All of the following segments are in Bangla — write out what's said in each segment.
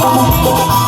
Oh,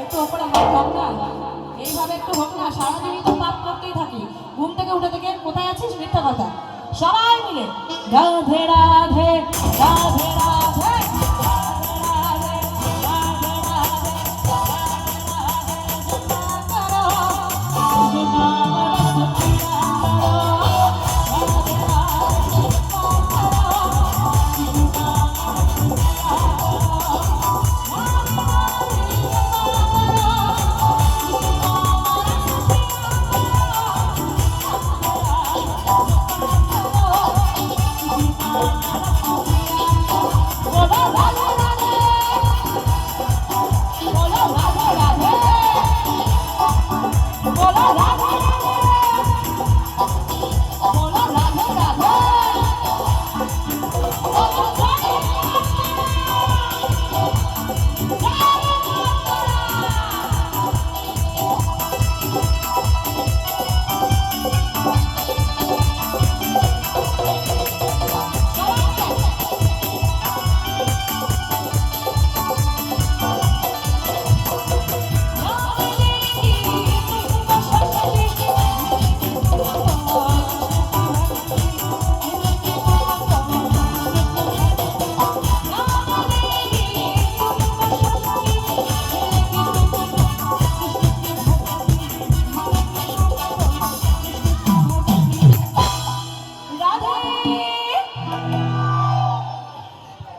একটু না। এইভাবে একটু হোক না। সারাদিনই তো করতেই থাকি। ঘুম থেকে উঠে থেকে কোথায় আছিস? মিথ্যা কথা। সবাই মিলে। রাধে রাধে রাধে রাধে।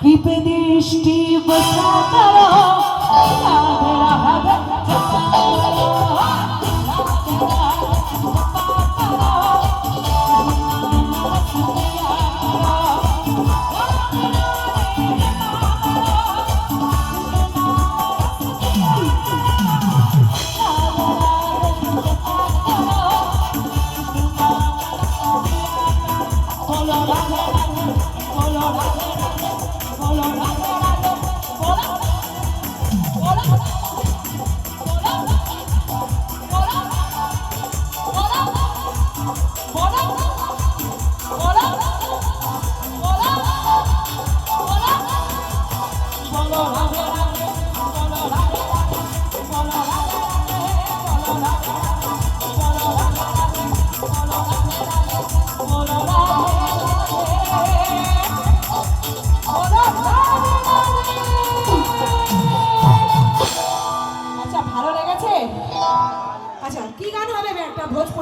কৃপে দৃষ্টি বসা করো। রাধে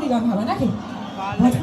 ভক্তিগান হবে নাকি? আচ্ছা,